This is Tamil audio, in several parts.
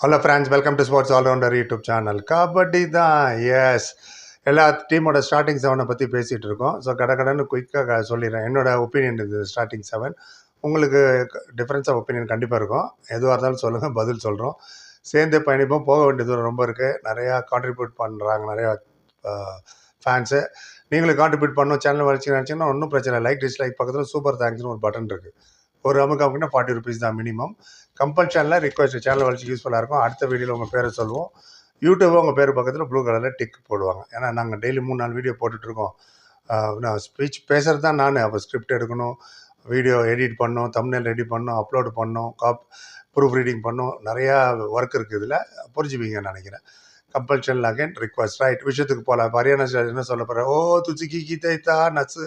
Hello friends welcome to sports allrounder YouTube channel kabaddi தான் எஸ் எல்லா டீமோட ஸ்டார்டிங் செவனை பற்றி பேசிகிட்டு இருக்கோம். ஸோ கடை கடன்னு குயிக்காக சொல்லிடுறேன். என்னோட ஒப்பீனியன் இது ஸ்டார்டிங் செவன் உங்களுக்கு டிஃப்ரென்ஸ் ஆஃப் ஒப்பீனியன் கண்டிப்பாக இருக்கும். எதுவாக இருந்தாலும் சொல்லுங்கள் பதில் சொல்கிறோம் சேர்ந்து பயணிப்போம் போக வேண்டிய தூரம் ரொம்ப இருக்குது நிறையா கான்ட்ரிபியூட் பண்ணுறாங்க நிறையா ஃபேன்ஸு நீங்களும் கான்ட்ரிபியூட் பண்ணணும் சேனல் வளர்ச்சி நினச்சிங்கன்னா ஒன்றும் பிரச்சனை லைக் டிஸ்லைக் பக்கத்தில் சூப்பர் தேங்க்ஸ்னு ஒரு பட்டன் இருக்குது ஒரு அமுக்கு அமுக்குன்னா ஃபார்ட்டி ருபீஸ் தான் மினிமம் கம்பல்ஷனில் ரிக்வஸ்ட் சேனல் வளர்ச்சி யூஸ்ஃபுல்லாக இருக்கும். அடுத்த வீடியோவில் உங்கள் பேரை சொல்லுவோம். யூடியூப் உங்கள் பேர் பக்கத்தில் ப்ளூ கலரில் டிக் போடுவாங்க. ஏன்னா நாங்கள் டெய்லி மூணு நாள் வீடியோ போட்டுட்ருக்கோம் நான் ஸ்பீச் பேசுகிறது தான் நான். அப்போ ஸ்கிரிப்ட் எடுக்கணும் வீடியோ எடிட் பண்ணோம் தமிழில் ரெடி பண்ணோம் அப்லோடு பண்ணோம் காப் ப்ரூஃப் ரீடிங் பண்ணோம் நிறையா ஒர்க் இருக்குது இதில். புரிஞ்சுப்பீங்கன்னு நினைக்கிறேன். கம்பல்ஷன் அகைன் ரிக்வஸ்ட் ரைட் விஷயத்துக்கு போகலாம் ஹரியானா என்ன சொல்ல போகிறேன் ஓ துச்சிக்கி கீதைத்தா நட்ஸு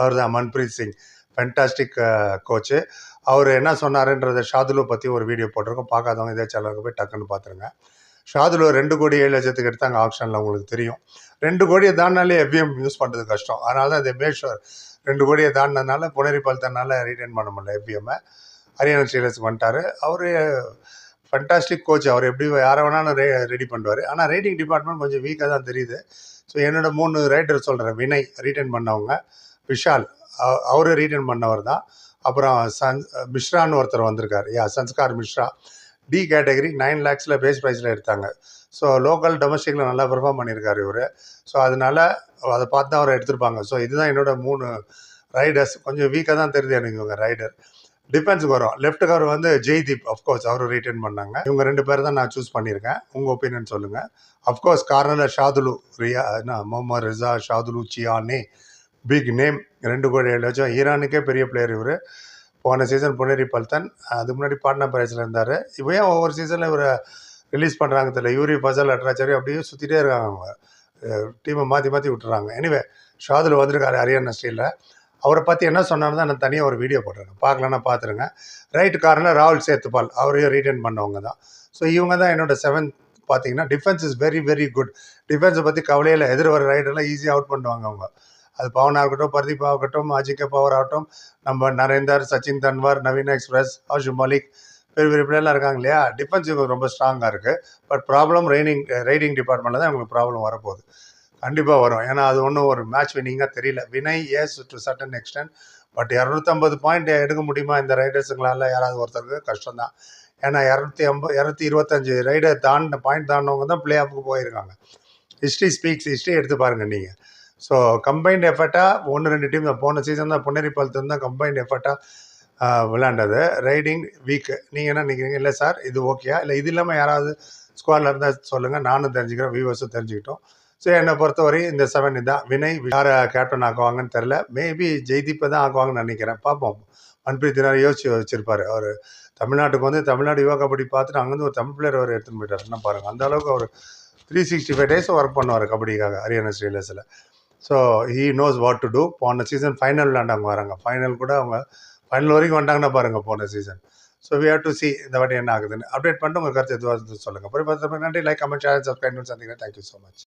அவர் தான் மன்பிரீத் சிங். ஃபென்டாஸ்டிக் கோச்சு அவர் என்ன சொன்னாருன்றதை ஷாதுலு பற்றி ஒரு வீடியோ போட்டிருக்கோம். பார்க்காதவங்க இதே சேனலுக்கு போய் டக்குன்னு பார்த்துருங்க. ஷாதுலு ரெண்டு கோடி ஏழு லட்சத்துக்கு எடுத்தாங்க ஆப்ஷனில் உங்களுக்கு தெரியும். ரெண்டு கோடியை தாண்டினாலே எவ்விஎம் யூஸ் பண்ணுறது கஷ்டம். அதனால தான் இந்த மேஷர் ரெண்டு கோடியை தாண்டினதுனால புனரி பல்தனால ரீட்டைன் பண்ண முடியல எவ்விஎம்மை ஹரியானா ஸ்ரீலஸ் வந்துட்டார். அவர் ஃபண்டாஸ்டிக் கோச் அவர் எப்படி யாரை வேணாலும் ரே ரெடி பண்ணுவார். ஆனால் ரைட்டிங் டிபார்ட்மெண்ட் கொஞ்சம் வீக்காக தான் தெரியுது. ஸோ என்னோட மூணு ரைட்டர் சொல்கிறேன் வினய் ரீட்டைன் பண்ணவங்க. விஷால் அவரு ரீட்டைன் பண்ணவர் தான். அப்புறம் சன் மிஷ்ரான்னு ஒருத்தர் வந்திருக்கார். Yeah Sanskar Mishra. D category nine லேக்ஸில் base ப்ரைஸில் எடுத்தாங்க. ஸோ லோக்கல் டொமஸ்டிக்கில் நல்லா பெர்ஃபார்ம் பண்ணியிருக்காரு இவர். ஸோ அதனால் அதை பார்த்து தான் அவர் எடுத்திருப்பாங்க. ஸோ இதுதான் என்னோட மூணு ரைடர்ஸ் கொஞ்சம் வீக்காக தான் தெரியுது எனக்கு இவங்க ரைடர் டிஃபென்ஸுக்கு வரும். லெஃப்ட் கவர் வந்து ஜெய்தீப் அஃப்கோர்ஸ் அவர் ரீட்டைன் பண்ணாங்க. இவங்க ரெண்டு பேர் தான் நான் சூஸ் பண்ணியிருக்கேன். உங்கள் ஒப்பீனியன் சொல்லுங்கள் அஃப்கோர்ஸ் கார்னரில் ஷாதுலு ரியா என்ன Mohammad Reza Shadloui Chiyaneh big name ரெண்டு கோடி ஏழு லட்சம். ஈரானுக்கே பெரிய பிளேயர் இவர். போன சீசன் புனேரி பல்தன் அதுக்கு முன்னாடி பாட்னா பிரைஸில் இருந்தார். இப்போ ஏன் ஒவ்வொரு சீசனில் இவரை ரிலீஸ் பண்ணுறாங்க தெரியல. யூரி ஃபசல் அட்ராச்சரி அப்படியே சுற்றிட்டே இருக்காங்க அவங்க. டீமை மாற்றி மாற்றி விட்டுறாங்க. எனிவே ஷாதுல் வந்திருக்காரு ஹரியானா ஸ்டீலில் அவரை பற்றி என்ன சொன்னாலும் தான் நான் தனியாக ஒரு வீடியோ போட்டுருங்க பார்க்கலன்னா பார்த்துருங்க. ரைட் காரில் ராகுல் சேத்துபால். அவரையும் ரீட்டைன் பண்ணவங்க தான். ஸோ இவங்க தான் என்னோட செவன்த் பார்த்தீங்கன்னா defence is very very good டிஃபென்ஸை பற்றி கவலையில் எதிர் வர ரைடெல்லாம் ஈஸியாக அவுட் பண்ணுவாங்க அவங்க. அது பவனா இருக்கட்டும் பர்தீப் ஆகட்டும் அஜிங்க பவர் ஆகட்டும் நம்ம நரேந்தர் சச்சின் தன்வார் நவீன எக்ஸ்பிரஸ் ஹவுஷு மலிக் பெரிய பெரிய பிள்ளைலாம் இருக்காங்க இல்லையா? டிஃபென்ஸ் ரொம்ப ஸ்ட்ராங்காக இருக்குது பட் ப்ராப்ளம் ரைனிங் ரைடிங் டிபார்ட்மெண்ட்டில் தான் இவங்களுக்கு ப்ராப்ளம் வரப்போகுது. கண்டிப்பாக வரும். ஏன்னா அது ஒன்றும் ஒரு மேட்ச் வினிங்காக தெரியல. Vinay as to certain extent but இரநூத்தம்பது பாயிண்ட் எடுக்க முடியுமா இந்த ரைடர்ஸுங்களால் யாராவது ஒருத்தருக்கு கஷ்டம் தான் ஏன்னா இரநூத்தி ஐம்பது இரநூத்தி இருபத்தஞ்சு ரைடர் தாண்ட பாயிண்ட் தாண்டினவங்க தான் பிளே ஆஃபுக்கு போயிருக்காங்க. ஹிஸ்ட்ரி ஸ்பீக்ஸ் ஹிஸ்ட்ரி எடுத்து பாருங்கள் நீங்கள் ஸோ கம்பைன்ட் எஃபர்ட்டாக ஒன்று ரெண்டு டீம் தான் போன சீசன் தான் பொன்னேரி பல்த்து தான் கம்பைன்ட் எஃபர்ட்டாக விளையாண்டது. ரைடிங் வீக்கு நீங்கள் என்ன நினைக்கிறீங்க? இல்லை சார் இது ஓகேயா இல்லை இது இல்லாமல் யாராவது ஸ்குவாடில் இருந்தால் சொல்லுங்கள் நானும் தெரிஞ்சுக்கிறேன் வியூவர்ஸும் தெரிஞ்சுக்கிட்டோம். ஸோ என்னை பொறுத்தவரை இந்த செவன் தான் வினய் யாரை கேப்டன் ஆக்குவாங்கன்னு தெரில மேபி ஜெய்தீப்பை தான் ஆக்குவாங்கன்னு நினைக்கிறேன். பார்ப்போம். மன்பிரீத் தினார் யோசிச்சு வச்சிருப்பாரு. அவர் தமிழ்நாட்டுக்கு வந்து தமிழ்நாடு யுவா கபடி பார்த்துட்டு அங்கேருந்து ஒரு தமிழ் பிளேயர் அவர் எடுத்துன்னு போயிட்டார். என்ன பாருங்கள் அந்த அளவுக்கு அவர் three sixty five days work பண்ணுவார் கபடிக்காக Haryana ஸ்டீலர்ஸில் so he knows what to do போன சீசன் ஃபைனல் விளாண்டாங்க வராங்க. ஃபைனல் கூட அவங்க ஃபைனல் வரைக்கும் வந்தாங்கன்னா பாருங்கள் போன season so we have to see இந்த வாட்டி என்ன ஆகுதுன்னு. அப்டேட் பண்ணிட்டு உங்கள் கருத்து எதுவாக சொல்லுங்கள் அப்புறம் பார்த்து நன்றி. லைக் கமெண்ட் ஷேர் சப்ஸ்கிரைப் சந்திக்கிறேன். Thank you so much